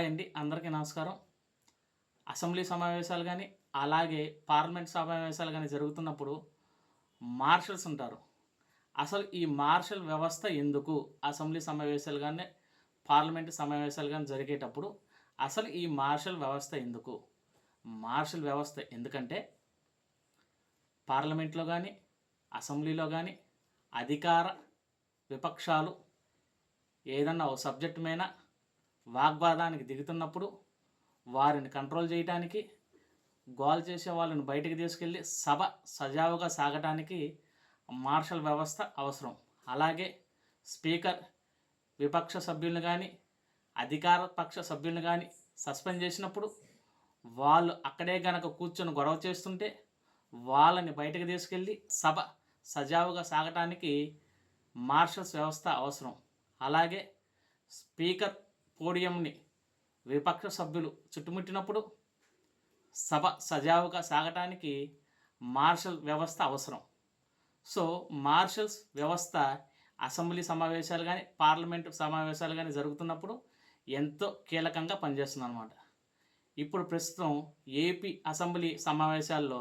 Hi అండి. అందరికీ నమస్కారం. అసెంబ్లీ సమావేశాలు కానీ అలాగే పార్లమెంట్ సమావేశాలు కానీ జరుగుతున్నప్పుడు మార్షల్స్ ఉంటారు. అసలు ఈ మార్షల్ వ్యవస్థ ఎందుకు అసెంబ్లీ సమావేశాలు కానీ పార్లమెంట్ సమావేశాలు కానీ జరిగేటప్పుడు అసలు ఈ మార్షల్ వ్యవస్థ ఎందుకు? మార్షల్ వ్యవస్థ ఎందుకంటే పార్లమెంట్లో కానీ అసెంబ్లీలో కానీ అధికార విపక్షాలు ఏదన్నా ఓ సబ్జెక్ట్ మీద వాగ్వాదానికి దిగుతున్నప్పుడు వారిని కంట్రోల్ చేయడానికి గోల్ చేసే వాళ్ళని బయటకు తీసుకెళ్ళి సభ సజావుగా సాగటానికి మార్షల్ వ్యవస్థ అవసరం. అలాగే స్పీకర్ విపక్ష సభ్యులను కానీ అధికార పక్ష సభ్యులను కానీ సస్పెండ్ చేసినప్పుడు వాళ్ళు అక్కడే గనక కూర్చొని గొడవ చేస్తుంటే వాళ్ళని బయటకు తీసుకెళ్ళి సభ సజావుగా సాగటానికి మార్షల్స్ వ్యవస్థ అవసరం. అలాగే స్పీకర్ పోడియంని విపక్ష సభ్యులు చుట్టుముట్టినప్పుడు సభ సజావుగా సాగటానికి మార్షల్ వ్యవస్థ అవసరం. సో మార్షల్స్ వ్యవస్థ అసెంబ్లీ సమావేశాలు కానీ పార్లమెంటు సమావేశాలు కానీ జరుగుతున్నప్పుడు ఎంతో కీలకంగా పనిచేస్తుంది అనమాట ఇప్పుడు ప్రస్తుతం ఏపీ అసెంబ్లీ సమావేశాల్లో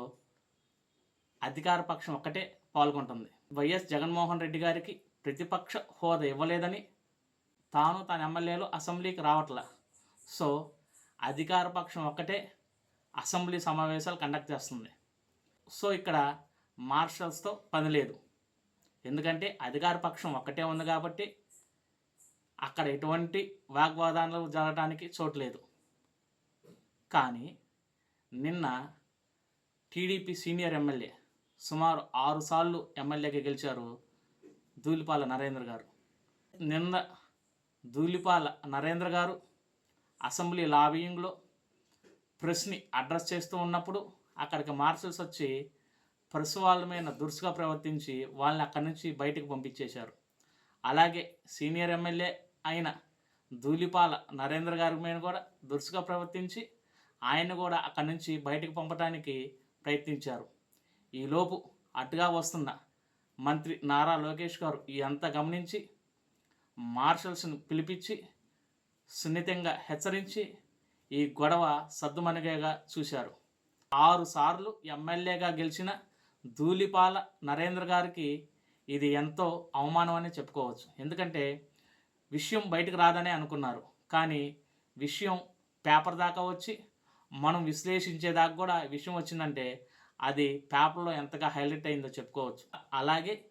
అధికార పక్షం ఒక్కటే పాల్గొంటుంది. వైఎస్ జగన్మోహన్ రెడ్డి గారికి ప్రతిపక్ష హోదా ఇవ్వలేదని తాను తన ఎమ్మెల్యేలు అసెంబ్లీకి రావట్లే. సో అధికార పక్షం ఒక్కటే అసెంబ్లీ సమావేశాలు కండక్ట్ చేస్తుంది. సో ఇక్కడ మార్షల్స్తో పని లేదు. ఎందుకంటే అధికార పక్షం ఒక్కటే ఉంది కాబట్టి అక్కడ ఎటువంటి వాగ్వాదాలు జరగడానికి చోటు లేదు. కానీ నిన్న టీడీపీ సీనియర్ ఎమ్మెల్యే సుమారు ఆరుసార్లు ఎమ్మెల్యేగా గెలిచారు దూలిపాల నరేంద్ర గారు. నిన్న ధూళిపాల నరేంద్ర గారు అసెంబ్లీ లాబియింగ్లో ప్రెస్ని అడ్రస్ చేస్తూ ఉన్నప్పుడు అక్కడికి మార్షల్స్ వచ్చి ప్రెస్ వాళ్ళ మీద దురుసుగా ప్రవర్తించి వాళ్ళని అక్కడి నుంచి బయటకు పంపించేశారు. అలాగే సీనియర్ ఎమ్మెల్యే అయిన ధూళిపాల నరేంద్ర గారి మీద కూడా దురుసుగా ప్రవర్తించి ఆయన కూడా అక్కడి నుంచి బయటకు పంపడానికి ప్రయత్నించారు. ఈలోపు అటుగా వస్తున్న మంత్రి నారా లోకేష్ గారు ఈ అంతా గమనించి మార్షల్స్ను పిలిపించి సున్నితంగా హెచ్చరించి ఈ గొడవ సద్దుమణిగేగా చూశారు. ఆరుసార్లు ఎమ్మెల్యేగా గెలిచిన ధూళిపాల నరేంద్ర గారికి ఇది ఎంతో అవమానం అని చెప్పుకోవచ్చు. ఎందుకంటే విషయం బయటకు రాదనే అనుకున్నారు. కానీ విషయం పేపర్ దాకా వచ్చి మనం విశ్లేషించేదాకా కూడా విషయం వచ్చిందంటే అది పేపర్లో ఎంతగా హైలైట్ అయిందో చెప్పుకోవచ్చు. అలాగే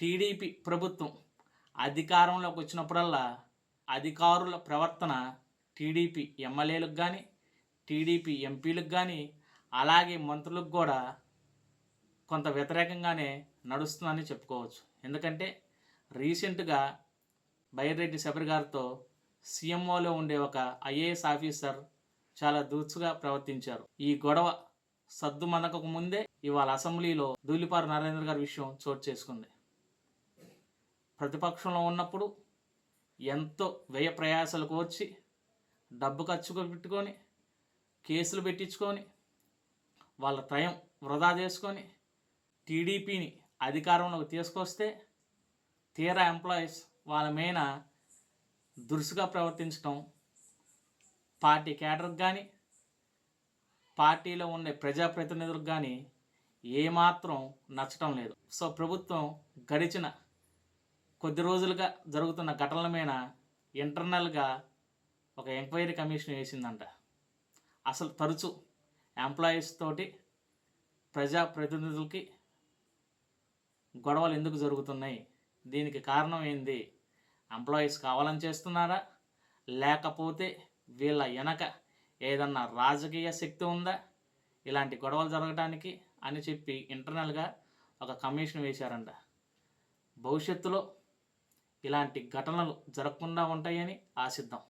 టీడీపీ ప్రభుత్వం అధికారంలోకి వచ్చినప్పుడల్లా అధికారుల ప్రవర్తన టీడీపీ ఎమ్మెల్యేలకు కానీ టీడీపీ ఎంపీలకు కానీ అలాగే మంత్రులకు కూడా కొంత వ్యతిరేకంగానే నడుస్తుందని చెప్పుకోవచ్చు. ఎందుకంటే రీసెంట్గా బైరెడ్డి శబరి గారితో సీఎంఓలో ఉండే ఒక ఐఏఎస్ ఆఫీసర్ చాలా దూచుగా ప్రవర్తించారు. ఈ గొడవ సద్దు మనకకు ముందే ఇవాళ అసెంబ్లీలో దూలిపారు నరేంద్ర గారి విషయం చోటు చేసుకుంది. ప్రతిపక్షంలో ఉన్నప్పుడు ఎంతో వ్యయ ప్రయాసాలకు వచ్చి డబ్బు ఖర్చు పెట్టుకొని కేసులు పెట్టించుకొని వాళ్ళ టైం వృధా చేసుకొని టీడీపీని అధికారంలోకి తీసుకొస్తే తీరా ఎంప్లాయీస్ వాళ్ళ మీద దురుసుగా ప్రవర్తించడం పార్టీ కేడర్కి కానీ పార్టీలో ఉండే ప్రజాప్రతినిధులకు కానీ ఏమాత్రం నచ్చటం లేదు. సో ప్రభుత్వం గడిచిన కొద్ది రోజులుగా జరుగుతున్న ఘటనల మీద ఇంటర్నల్గా ఒక ఎంక్వైరీ కమిషన్ వేసిందంట. అసలు తరచు ఎంప్లాయీస్ తోటి ప్రజాప్రతినిధులకి గొడవలు ఎందుకు జరుగుతున్నాయి? దీనికి కారణం ఏంది? ఎంప్లాయీస్ కావాలని చేస్తున్నారా? లేకపోతే వీళ్ళ వెనక ఏదన్నా రాజకీయ శక్తి ఉందా? ఇలాంటి గొడవలు జరగడానికి అని చెప్పి ఇంటర్నల్గా ఒక కమిషన్ వేశారంట. భవిష్యత్తులో ఇలాంటి ఘటనలు జరగకుండా ఉంటాయని ఆశిద్దాం.